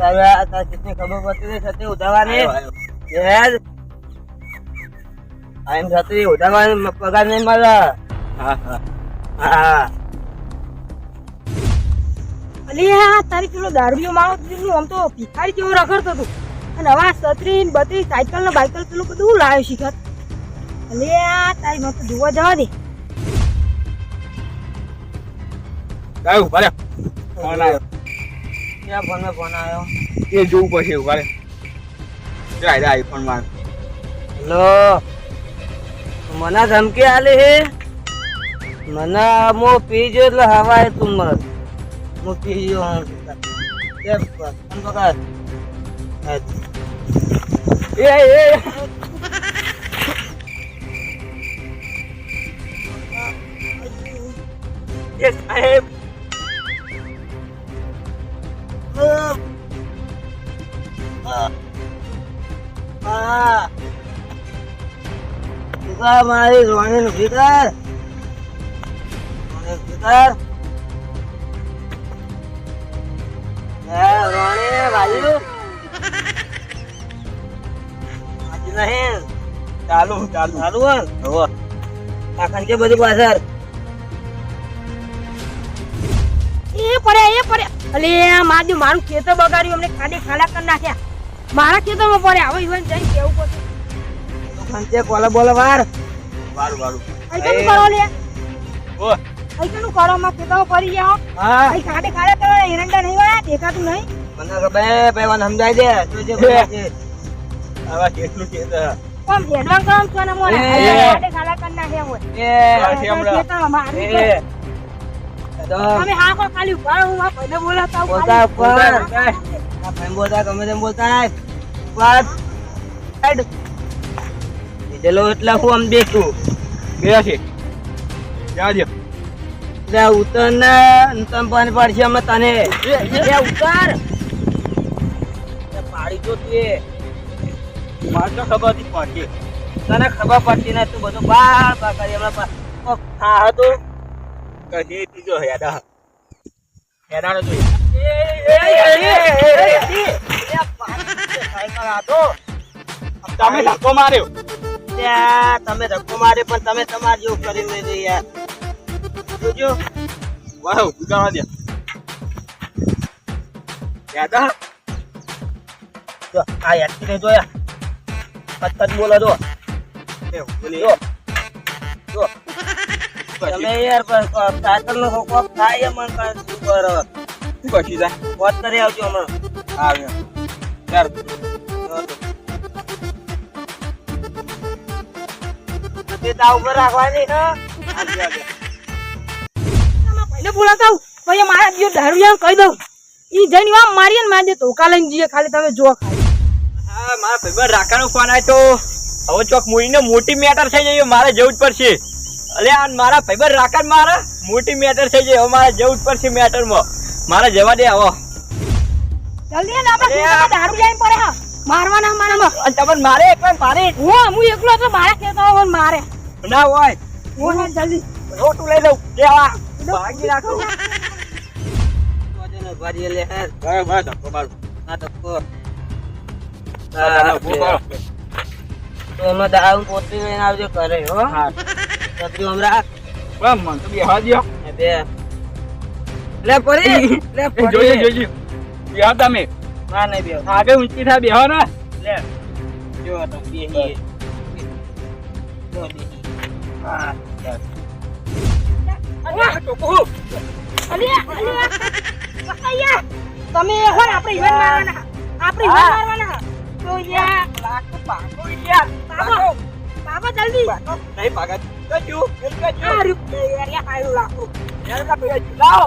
તારા તારા ચિત્તની ખબર પડતી નહીં છતી ઉધાવાની આયો, આયો. યાર. આમ છતી ઉધાવાની પગાર નહીં મળે. હા હા. હા. અલી આ તારી પેલો દારૂ માણસ આમ તો ભિખારી જેવું રખડતો તું અને હવે આ છત્રી ને બત્રી સાયકલ ને બાયકલ પેલું બધું લાવ્યો શીખર અલે આ તારી મત જોવા જવા દે. ગાયું ભલે ફોન આવ્યો. ક્યાં ફોન ફોન આવ્યો? એ જોવું પડશે ઊભા કાલે. જાય જાય આઈફોનમાં? લો. મને ધમકી આલી હે. મને મો પીજો એટલે હવાય તું હું. પીજો હું તે એ બાજુ? નહીં. ચાલુ ચાલુ. આ ખંચે બધી પાછળ? એ પડ્યા એ પડ્યા. અલે મારું ખેતર બગાડ્યું. અમને ખાલી ખાડા કરી નાખ્યા. મારા ખેતરમાં પડ્યા. આવો ઈવન જઈ કેવું પડશે? સંતે કોલે કોલા બોલે વાર. વાર વાર. આઈ અહીંકનું કરો લે? ઓ અહીંકનું કરો માં ખેતરમાં પડી ગયા હો. હા. આઈ કાડે કાડે કરો એરંડા નહીં વાળા દેખાતું નહીં. મને કે બે ભાઈ વાન સમજાય દે. તો જે બોલે આવા કેટલું કે તો. કોમ હેડવાન કામ છો ને મોરે એ. ખાડે કરના કરી નાખ્યા હોય. એ બસ કે તો મારી તમે હા કો ખાલી ઊભા હું આવું ખાલી. ઉપર. આ ભાઈ બોલતા ગમે તેમ બોલતા. લીધેલો એટલે હું આમ બેઠું. ગયા છે જા દે. એટલે ઉતર ને તમ પાણી પાડશે અમે તને. એ ઉતર. પાડી જો તું એ. તો ખબર હતી પડશે તને ખબર પડતી ને તું બધું બાર બાર કરી હમણાં હા હતું કશી ત્રીજો હેડા. હેડાનો તો તમે ધક્કો માર્યો. તમે ધક્કો માર્યો પણ તમે તમારે જેવું કરી લેજો યાર જોજો. વાહ ઉગાવા દે. દાદા જો આ યાદ ને જોયા. પત બોલો જો. જો. જો. તમે યાર સાયકલ નો કોક થાય મન ઉપર શું કશી જાય વાત કરી આવજો હમણાં. આવ્યો યાર તે તા ઉપર રાખવાની હે? ભાઈને બોલાવતા આવું. પછી મારા જે દારૂડિયાને કહી દઉં. ઈ જઈને આમ મારીએ ને મારી ધોકા લઈને જઈએ ખાલી તમે જો ખાલી. હા મારા ભાઈબંધ ફોન આવ્યો તો હવે ચોક મૂડીને મોટી મેટર થઈ જાય મારે જવું જ પડશે. અલે આ મારા ભાઈબંધ રાકાન મારા મોટી મેટર થઈ જાય હવે મારે જવું જ પડશે મેટરમાં મારે જવા દે આવો. જલ્દી આને આપણા આ- ખેતરમાં પડે હા. મારવાના મારામાં અને તમને મારે એકવાર મારે. હું હું એકલો મારે કેતો ખેતરમાં મારે. ના હોય. હું જલ્દી. રોટું લઈ લઉં. ભાગી રાખું લે હે. ધક્કો મારું. આ ધક્કો. કરો. તો એમાં દારૂ પોતરી લઈને આવજો ઘરે હો. હા. છત્રી તો બેહવા. બે. લે પડી લે પડી જોજો જોજો. બેહો તમે. ના નહીં બે આગળ ઊંચી થાય બેહો ને. લે. જો તો બેહીએ જો બેહી. હા તમે હો આપણે ઈવન મારવાના. આપણે ઈવન હા. મારવાના. તો યાર લાખો પાકો યાર. જલ્દી. નહીં પાગત કજુ આ રૂપિયા યાર યાર આયુ લાખો યાર કા પૈસા લાવો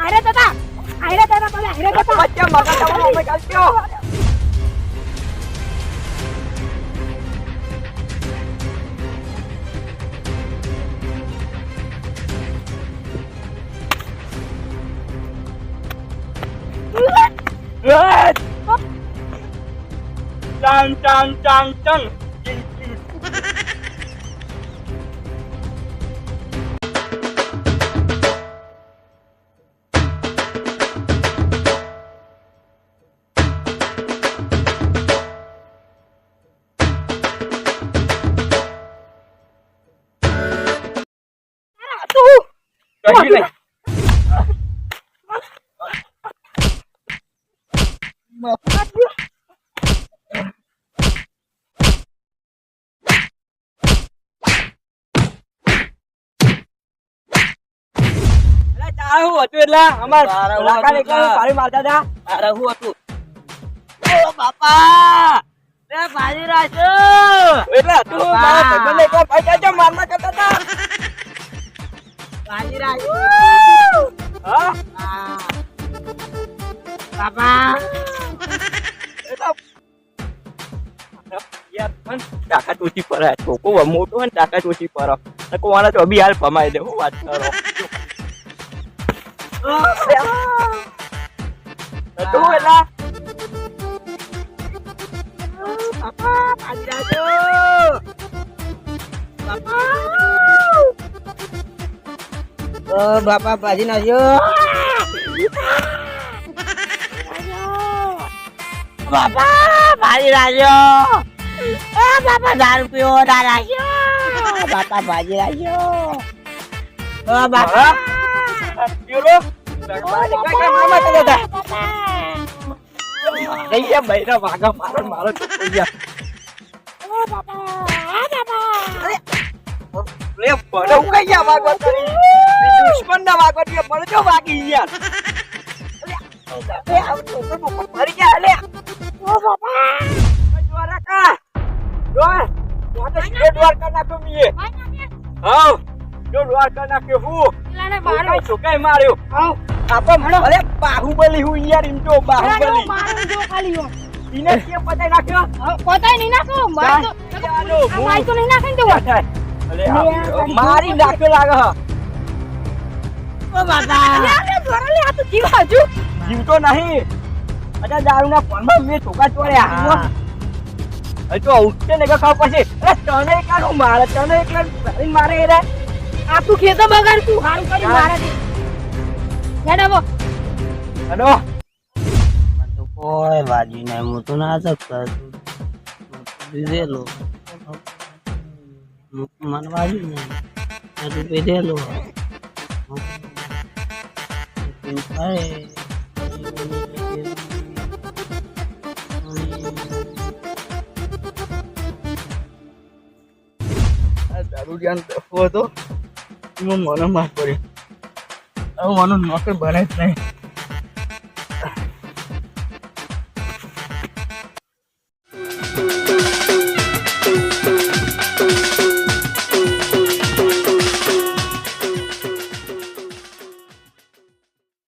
આયરા દાદા આયરા દાદા આયરા દાદા. બચ્ચા Chang chang chang chang. Cái gì này? તારે હતું એટલે અમાર લાકા હતું એકલા મારતા હતા અરે હતું ઓ બાપા બે ભાજી રાજુ એટલે મારા ભાઈ મારવા કરતા હતા ભાજી હા. બાપા તાકાત ઓછી પર છોકરો મોટો ને તાકાત ઓછી પર કોવાના તો બી હાલ ભમાઈ દે હું વાત કરો બાપા ભાજી નાખ્યો. બાપા ભાજી નાખ્યો આ બાપા દારૂ પીવો ના નાખ્યો બાપા ભાજી નાખ્યો ઓ બાપા પીરો ગયા દુશ્મન ના વાગવા પડો જો વાગી છોકરો મરી ગયા ઓ બાપા દ્વારા કા ડોર તો સીધે દ્વારકા નાખ્યો મીએ. હા જો દ્વારકા નાખ્યો હું પેલાને મારો મારો છોકરાએ માર્યો. આપો અરે બાહુબલી હું યાર એમ તો બાહુબલી. મારો જો ખાલી હો. એને કેમ પતાઈ નાખ્યો? નહીં નાખો. માર તો માર તો નહીં નાખે તો વાત. મારી નાખ્યો લાગે હ. ઓ તો નહીં. અચ્છા દારૂના ફોનમાં મેં છોકરા ચોર્યા. હજુ તો ઉઠશે ને કે ખબર પછી અરે તને એકલા મારે તને એકલા મારે એ આ તું ખેતો બગાડ તું હારું કરી હા. મારાથી. હેડ તો કોઈ ભાજી નહીં હું તો ના શકતા દીધેલો મને વાજી નહીં મેં તો પીધેલો દારૂ જ્યાં હતો એમાં મને માફ કર્યો આવું મારું નોકર બને જ નહીં.